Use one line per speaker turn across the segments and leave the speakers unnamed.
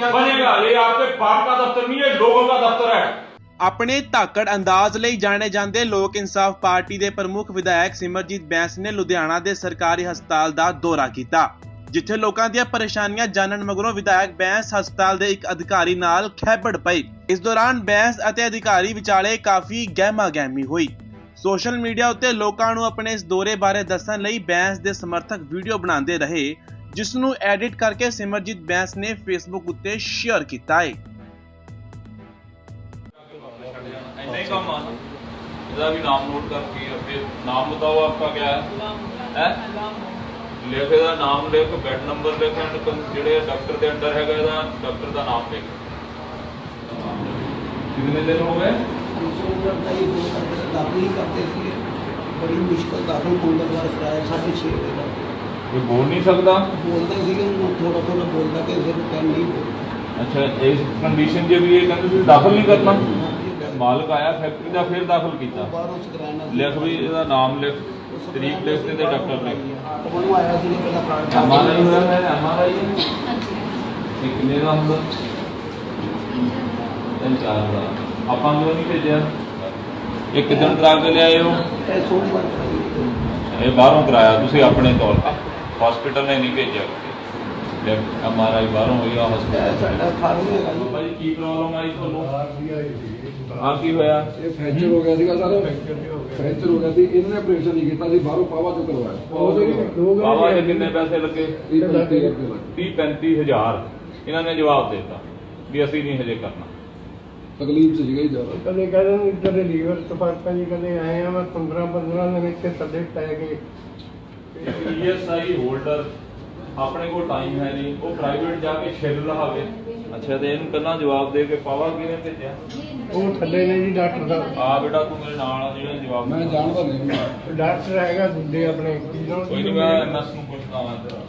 क्या
बनेगा ये आपके बाप का दफ्तर नहीं है लोगों का दफ्तर है
ਆਪਣੇ ਧਾਕੜ ਅੰਦਾਜ਼ ਲਈ ਜਾਣੇ ਜਾਂਦੇ ਲੋਕ ਇਨਸਾਫ ਪਾਰਟੀ ਦੇ ਪ੍ਰਮੁੱਖ ਵਿਧਾਇਕ ਸਿਮਰਜੀਤ ਬੈਂਸ ਨੇ ਲੁਧਿਆਣਾ ਦੇ ਸਰਕਾਰੀ ਹਸਪਤਾਲ ਦਾ ਦੌਰਾ ਕੀਤਾ ਜਿੱਥੇ ਲੋਕਾਂ ਦੀਆਂ ਪਰੇਸ਼ਾਨੀਆਂ ਜਾਣਨ ਮਗਰੋਂ ਵਿਧਾਇਕ ਬੈਂਸ ਹਸਪਤਾਲ ਦੇ ਇੱਕ ਅਧਿਕਾਰੀ ਨਾਲ ਖੈਬੜ ਪਈ ਇਸ ਦੌਰਾਨ ਬੈਂਸ ਅਤੇ ਅਧਿਕਾਰੀ ਵਿਚਾਲੇ ਕਾਫੀ ਗਹਿਮਾ ਗਹਿਮੀ ਹੋਈ ਸੋਸ਼ਲ ਮੀਡੀਆ ਉੱਤੇ ਲੋਕਾਂ ਨੂੰ ਆਪਣੇ ਇਸ ਦੌਰੇ ਬਾਰੇ ਦੱਸਣ ਲਈ ਬੈਂਸ ਦੇ ਸਮਰਥਕ ਵੀਡੀਓ ਬਣਾਉਂਦੇ ਰਹੇ ਜਿਸ ਨੂੰ ਐਡਿਟ ਕਰਕੇ ਸਿਮਰਜੀਤ ਬੈਂਸ ਨੇ ਫੇਸਬੁੱਕ ਉੱਤੇ ਸ਼ੇਅਰ ਕੀਤਾ ਹੈ
ਨਹੀਂ ਕੰਮ ਆ। ਇਹਦਾ ਵੀ ਨਾਮ ਨੋਟ ਕਰਕੇ ਫਿਰ ਨਾਮ ਬਤਾਓ ਆਪਕਾ ਕਿਆ ਹੈ। ਹੈ? ਲੇਖੇ ਦਾ ਨਾਮ ਲਿਖ ਬੈਡ ਨੰਬਰ ਲਿਖ ਐਂਡ ਜਿਹੜੇ ਡਾਕਟਰ ਦੇ ਅੰਡਰ ਹੈਗਾ ਇਹਦਾ ਡਾਕਟਰ ਦਾ ਨਾਮ ਲਿਖ। ਕਿੰਨੇ ਦਿਨ ਹੋ ਗਏ?
ਦਾਖਲ ਹੀ ਕਰਦੇ ਸੀ ਬੜੀ ਮੁਸ਼ਕਲ ਦਾਖਲ ਹੋਣ ਦਾ ਕਰਾਇਆ 6.5 ਦੇ ਦਾ
ਇਹ ਬੋਲ ਨਹੀਂ ਸਕਦਾ?
ਬੋਲਦਾ ਸੀ ਕਿ ਉਹ ਥੋੜਾ ਥੋੜਾ ਬੋਲਦਾ ਕਿ ਫਿਰ ਟਾਈਮ ਨਹੀਂ
ਅੱਛਾ ਇਸ ਕੰਡੀਸ਼ਨ 'ਚ ਵੀ ਇਹ ਕਹਿੰਦੇ ਤੁਸੀਂ ਦਾਖਲ ਨਹੀਂ ਕਰਨਾ? ਮਾਲਕ ਆਇਆ ਫੈਕਟਰੀ ਦਾ ਫਿਰ ਦਾਖਲ ਕੀਤਾ।
ਬਾਹਰੋਂ ਸਕਰਾਨਾ
ਲਿਖ ਵੀ ਇਹਦਾ ਨਾਮ ਲਿਖ ਤਰੀਕ ਲਿਖ ਤੇ ਡਾਕਟਰ ਲਿਖ।
ਤੁਹਾਨੂੰ ਆਇਆ ਸੀ ਪਹਿਲਾਂ ਕਾਰਡ
ਐਮਆਰਆਈ ਹੋਇਆ ਹੈ ਐਮਆਰਆਈ ਇਹ ਕਿੰਨੇ ਦਾ ਹੁੰਦਾ? ਤਿੰਨ ਚਾਰ ਦਾ। ਆਪਾਂ ਨੂੰ ਨਹੀਂ ਭੇਜਿਆ। ਇਹ ਕਿਦਣ ਕਰਾ ਕੇ ਲਿਆਏ ਹੋ?
ਇਹ ਸੋਮਵਾਰ ਕਰਾਈ।
ਇਹ ਬਾਹਰੋਂ ਕਰਾਇਆ ਤੁਸੀਂ ਆਪਣੇ ਤੌਰ ਤੇ। ਹਸਪੀਟਲ ਨੇ ਨਹੀਂ ਭੇਜਿਆ। ਲੈ ਐਮਆਰਆਈ ਬਾਹਰੋਂ ਹੋਈ ਆ ਹਸਪੀਟਲ
ਸਾਡਾ ਫਾਰਮ ਹੈਗਾ ਜੀ।
ਜੀ ਕੀ ਪ੍ਰੋਬਲਮ ਆਈ ਤੁਹਾਨੂੰ? ਆ ਕੀ ਹੋਇਆ?
ਇਹ ਫ੍ਰੈਕਚਰ ਹੋ ਗਿਆ ਸੀਗਾ ਸਰ। ਫ੍ਰੈਕਚਰ ਹੋ ਗਿਆ ਸੀ। ਇਹਨਾਂ ਨੇ ਆਪਰੇਸ਼ਨ ਨਹੀਂ ਕੀਤਾ ਸੀ। ਬਾਹਰੋਂ ਪਾਵਾ ਤੋਂ ਕਰਵਾਇਆ।
ਬਾਬਾ ਜੀ ਕਿੰਨੇ ਪੈਸੇ ਲੱਗੇ?
ਇਹ ਪੈਂਤੀ ਰੁਪਏ ਲੱਗੇ।
30 35 ਹਜ਼ਾਰ। ਇਹਨਾਂ ਨੇ ਜਵਾਬ ਦੇ ਦਿੱਤਾ ਵੀ ਅਸੀਂ ਨਹੀਂ ਹਜੇ ਕਰਨਾ।
ਤਕਲੀਫ ਸੀ ਜੀ ਜ਼ਿਆਦਾ।
ਕਦੇ ਕਹਿੰਦੇ ਨੇ ਇੱਧਰ ਦੇ ਲੀਵਰ ਤੋਂ ਪਾਪਾ ਜੀ ਕਦੇ ਆਏ ਆ ਮੈਂ 15 15 ਦੇ ਵਿੱਚ ਥੱਲੇ ਪੈ ਗਏ।
ਈਐਸਆਈ ਹੋਲਡਰ ਆਪਣੇ ਕੋਲ ਟਾਈਮ ਹੈ ਨਹੀਂ ਉਹ ਪ੍ਰਾਈਵੇਟ ਜਾ ਕੇ ਛਿੱਲ ਲਹਾਵੇ ਅੱਛਾ ਤੇ ਇਹਨੂੰ ਪਹਿਲਾਂ ਜਵਾਬ ਦੇ ਕੇ ਪਾਵਾ ਕਿਵੇਂ ਭੇਜਿਆ
ਉਹ ਥੱਲੇ ਨੇ ਜੀ ਡਾਕਟਰ ਦਾ
ਆ ਬੇਟਾ ਤੂੰ ਮੇਰੇ ਨਾਲ ਆ ਜਿਹੜਾ ਜਵਾਬ
ਮੈਂ
ਦੇ।
ਜਾਣਦਾ ਨਹੀਂ
ਡਾਕਟਰ ਹੈਗਾ ਦੂਜੇ ਆਪਣੇ ਕਿਨੋਂ
ਕੋਈ ਨਹੀਂ ਮੈਂ ਐਮਐਸ ਨੂੰ ਪੁੱਛਦਾ ਹਾਂ ਤੇਰਾ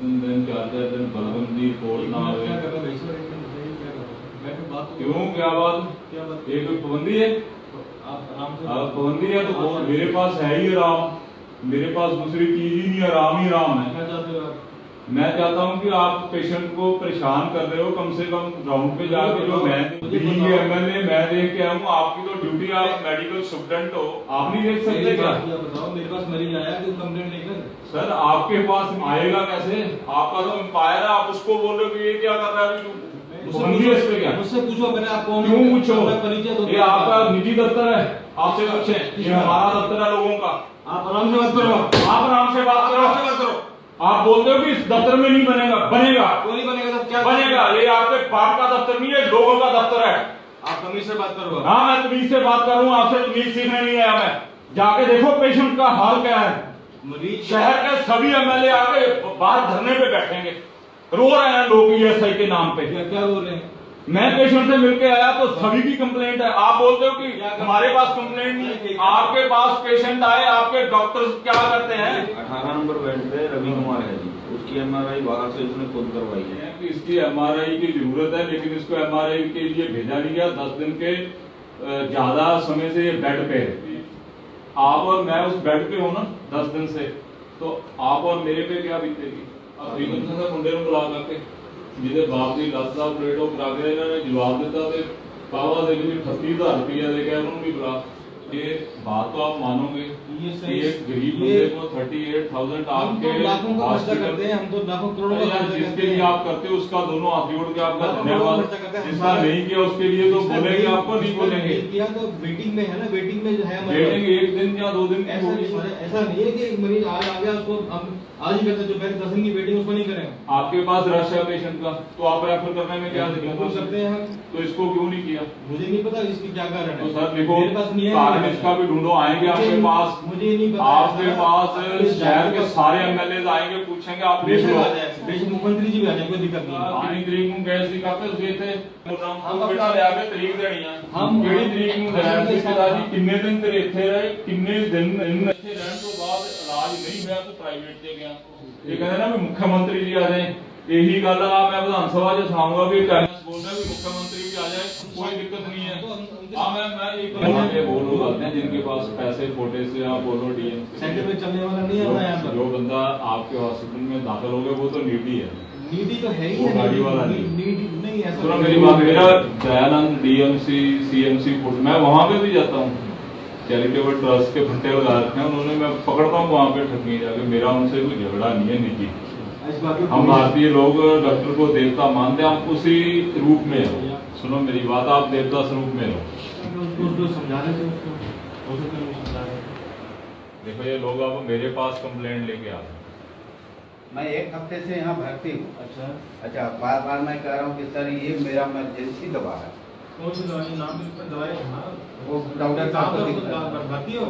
ਦਿਨ ਦਿਨ ਚੱਲਦੇ ਦਿਨ ਬਲਗਮ ਦੀ ਰਿਪੋਰਟ ਨਾ ਆਵੇ क्यों क्या बात ये कोई पाबंदी है आप पाबंदी है तो बहुत मेरे पास है ही आराम मेरे पास दूसरी चीज़ ही नहीं आराम ही आराम है। मैं चाहता हूँ कि आप पेशेंट को परेशान कर रहे हो कम से कम ग्राउंड पे जाके जो मैं एमएलए मैं देख के आऊँ आपकी तो ड्यूटी आप मेडिकल स्टूडेंट हो आप नहीं देख सकते क्या?
बताओ? मेरे पास मरीज़ आया तुम कंप्लेंट नहीं कर
सर आपके पास आएगा कैसे? आपका तो एम्पायर है आप उसको बोल रहे हो कि ये क्या कर रहा है? अभी तू? है क्या
मुझसे पूछो मैंने आप कौन
क्यों पूछो?
परिचय
ये आपका निजी दफ्तर है आपसे पूछे। ये हमारा दफ्तर है लोगों का।
आप आराम से बात करो।
आप आराम से बात करो।
आराम से बात करो।
आप बोलते हो कि इस दफ्तर में नहीं बनेगा बनेगा।
कोई नहीं बनेगा? तो क्या
बनेगा। ये आपके बाप का दफ्तर नहीं है लोगों का दफ्तर है।
आप तमीज से बात करो
हाँ मैं तमीज से बात कर रहा हूँ आपसे तमीज सीखने नहीं आया मैं। जाके देखो पेशेंट का हाल क्या है।
मरीज़
शहर के सभी एमएलए आके बाहर धरने पे बैठेंगे। रो रहे हैं लोग ईएसआई के नाम पे।
क्या क्या बोल रहे हैं?
मैं पेशेंट से मिलके आया तो सभी की कंप्लेंट है। आप बोलते हो कि हमारे पास कंप्लेंट नहीं आपके पास पेशेंट आए आपके डॉक्टर क्या करते हैं?
अठारह नंबर बेड पे रवि कुमार है जी। उसकी एमआरआई बाहर से उसने खुद करवाई है।
कि इसकी एमआरआई की ज़रूरत है लेकिन इसको एमआरआई के लिए भेजा नहीं गया। दस दिन के ज़्यादा समय से ये बेड पे है। आप और मैं उस बेड पे हूँ ना दस दिन से। तो आप और मेरे पे क्या बीतेगी? ਅਭਿਨੰਦਨ ਸਿੰਘ ਦੇ ਮੁੰਡੇ ਨੂੰ ਬੁਲਾ ਕਰਕੇ ਜਿਹਦੇ ਬਾਪ ਦੀ ਲੱਤ ਦਾ ਆਪਰੇਟ ਉਹ ਕਰਾ ਕੇ ਇਹਨਾਂ ਨੇ ਜਵਾਬ ਦਿੱਤਾ ਤੇ ਬਾਵਾ ਦੇ ਵਿੱਚ 38000 ਰੁਪਏ ਦੇ ਕੇ ਉਹਨੂੰ ਵੀ ਬੁਲਾ ये बात तो आप मानोगे
ये
एक गरीब बंदे को 38000
हम तो
आपके
लाखों का खर्चा करते हैं हम तो लाखों करोड़ों का खर्चा
जिसके लिए आप करते हो उसका दोनों हाथ जोड़ के आपका धन्यवाद। जिसका नहीं किया उसके लिए तो बोलेंगे आपको नहीं बोलेंगे।
किया तो वेटिंग में है ना वेटिंग में है
वेटिंग एक दिन या दो दिन
ऐसा नहीं है कि मरीज़ आज आ गया उसको आज ही करते जो पहले दस दिन की वेटिंग उसको नहीं करें
आपके पास रश है पेशेंट का तो आप रेफर करने में क्या दिक्कत
सकते हैं
तो इसको क्यों नहीं किया?
मुझे नहीं पता इसकी क्या कारण
तो
है
सर देखो
मेरे पास नहीं है
कारण इसका भी ढूंढो आएंगे
मुझे
आपके
नहीं-
पास
मुझे नहीं पता
आपके
ऐसा।
पास
इस
शहर के
डॉक्टर
सारे एमएलए आएंगे पूछेंगे आप देख
बेशक
लो
आ जाए बेशक मुख्यमंत्री जी भी आ जाए कोई दिक्कत नहीं है
ਕਿੰਨੀ ਤਰੀਕ ਨੂੰ ਗਏ ਸੀ ਕਾਪੇ ਤੁਸੀਂ ਇੱਥੇ ਪ੍ਰੋਗਰਾਮ
ਹਮ
ਤੋਂ ਬਿਠਾ ਲਿਆ ਕੇ ਤਰੀਕ ਦੇਣੀ ਆ
ਹਮ-
ਕਿਹੜੀ ਤਰੀਕ ਨੂੰ ਗਏ ਸੀ ਪਤਾ ਜੀ ਕਿੰਨੇ ਦਿਨ ਤੇਰੇ ਇੱਥੇ ਰਹੇ ਕਿੰਨੇ ਦਿਨ ਇਹਨੂੰ ਇੱਥੇ ਰਹਿਣ ਤੋਂ ਬਾਅਦ ਇਲਾਜ ਨਹੀਂ ਹੋਇਆ ਤੂੰ ਪ੍ਰਾਈਵੇਟ ਤੇ ਗਿਆ ਇਹ ਕਹਿੰਦੇ ਨਾ ਵੀ ਮੁੱਖ ਮੰਤਰੀ ਜੀ ਆ ਜਾਏ ਇਹੀ ਗੱਲ ਆ ਮੈਂ ਵਿਧਾਨ ਸਭਾ 'ਚ ਸੁਣਾਉਂਗਾ ਵੀ ਕਾਂਗਰਸ ਬੋਲਦਾ ਵੀ ਮੁੱਖ ਮੰਤਰੀ ਵੀ ਆ ਜਾਏ कोई दिक्कत नहीं है हाँ मैं मैं एक ये वो लोग आते हैं जिनके पास पैसे छोटे से आप बोलो डीएम
सेंटर में चलने वाला नहीं है हमारा यहाँ पर
जो बंदा आपके हॉस्पिटल में दाखिल हो गया वो तो नीडी है
नीति तो है ही
वो
है
गाड़ी
नीति-
वाला नहीं।
नीति नहीं ऐसा
सुनो मेरी बात मेरा दयानंद डीएमसी सीएमसी फूड मैं वहां पे भी जाता हूँ चैरिटेबल ट्रस्ट के फंटे लगा रखे हैं उन्होंने मैं पकड़ता हूँ वहां पे ठगी जाके मेरा उनसे कोई झगड़ा नहीं है निजी
इस बात में
हम भारतीय लोग डॉक्टर को देवता मानते हैं हम उसी रूप में हैं। सुनो मेरी बात आप देवता स्वरूप में रहो
हो।
देखो ये लोग अब मेरे पास कंप्लेंट लेके आ रहे हैं।
मैं एक हफ़्ते से यहाँ भर्ती हूँ।
अच्छा।
अच्छा बार बार मैं कह रहा हूँ कि सर ये मेरा इमरजेंसी दवा है।
कौन सी दवाई नाम दवाई हाँ।
वो डॉक्टर साहब
भर्ती हो?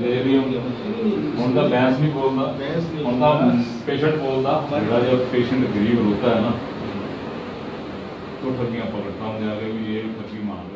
ਦੇ ਵੀ ਹੁਣ ਤਾਂ ਬੈਂਸ ਨਹੀਂ ਬੋਲਦਾ
ਬਹਿਸ ਨਹੀਂ।
ਹੁਣ ਤਾਂ ਪੇਸ਼ੈਂਟ ਬੋਲਦਾ ਜਿਹੜਾ ਜਦ ਪੇਸ਼ੈਂਟ ਗਰੀਬ ਹੋਤਾ ਹੈ ਨਾ तो ठगियां पकड़ता हूँ जाके भी ये ठगी मार रहा है